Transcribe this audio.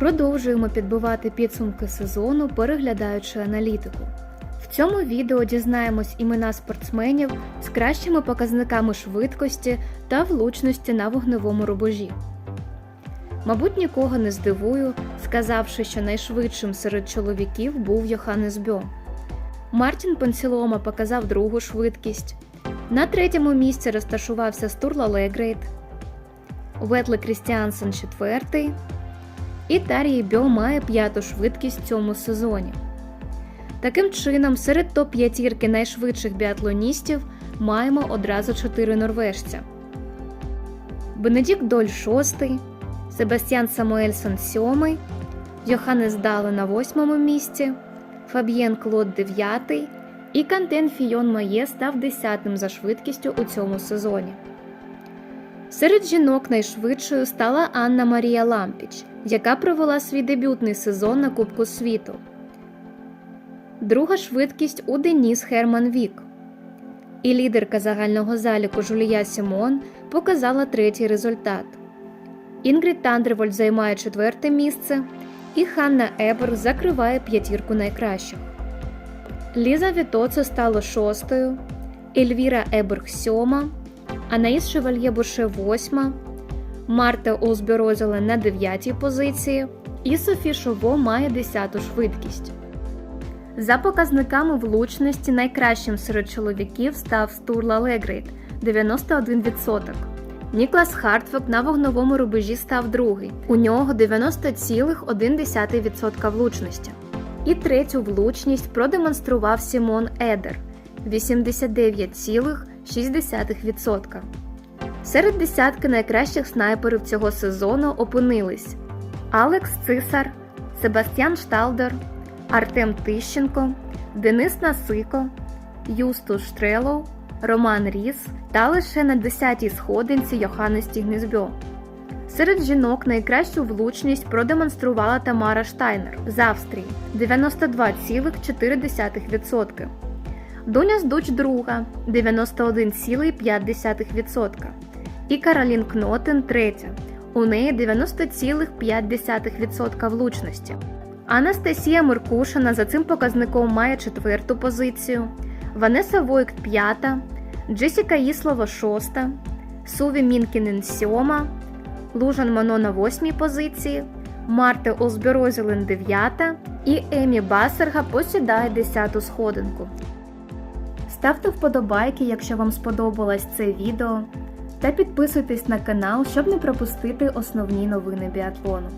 Продовжуємо підбивати підсумки сезону, переглядаючи аналітику. В цьому відео дізнаємось імена спортсменів з кращими показниками швидкості та влучності на вогневому рубежі. Мабуть, нікого не здивую, сказавши, що найшвидшим серед чоловіків був Йоханнес Бьо. Мартін Пенсілома показав другу швидкість. На третьому місці розташувався Стурла Легрейт, Ветле Крістіансен четвертий. І Тарій Бьо має п'яту швидкість в цьому сезоні. Таким чином, серед топ-п'ятірки найшвидших біатлоністів маємо одразу чотири норвежця: Бенедікт Доль шостий, Себастьян Самуельсон сьомий, Йоханнес Дале на восьмому місці, Фаб'єн Клод дев'ятий і Кантен Фійон Має став десятим за швидкістю у цьому сезоні. Серед жінок найшвидшою стала Анна Марія Лампіч, яка провела свій дебютний сезон на Кубку світу. Друга швидкість у Деніс Херман Вік. І лідерка загального заліку Жулія Сімон показала третій результат. Інгрід Тандервольд займає четверте місце, і Ханна Ебер закриває п'ятірку найкращих. Ліза Вітоце стала шостою, Ельвіра Еберг сьома, Анаїс Шевальє Буше восьма, Марта Олсберозеле на дев'ятій позиції і Софі Шово має десяту швидкість. За показниками влучності найкращим серед чоловіків став Стурла Легрейт 91%.Ніклас Хартвек на вогновому рубежі став другий. У нього 90,1% влучності. І третю влучність продемонстрував Сімон Едер 89,6%. Серед десятки найкращих снайперів цього сезону опинились Алекс Цисар, Себастьян Шталдер, Артем Тищенко, Денис Насико, Юстус Штрелов, Роман Ріс та лише на 10-й сходинці Йоханнес Тігнізбьо. Серед жінок найкращу влучність продемонструвала Тамара Штайнер з Австрії 92,4%. Дуня Здуч друга 91,5%. І Каролін Кнотен третя. У неї 90,5% влучності. Анастасія Меркушина за цим показником має четверту позицію, Ванеса Войкт п'ята, Джесіка Іслова шоста, Суві Мінкінен сьома, Лужан Мано на восьмій позиції, Марта Олсберозелен дев'ята. І Емі Басерга посідає десяту сходинку. Ставте вподобайки, якщо вам сподобалось це відео, та підписуйтесь на канал, щоб не пропустити основні новини біатлону.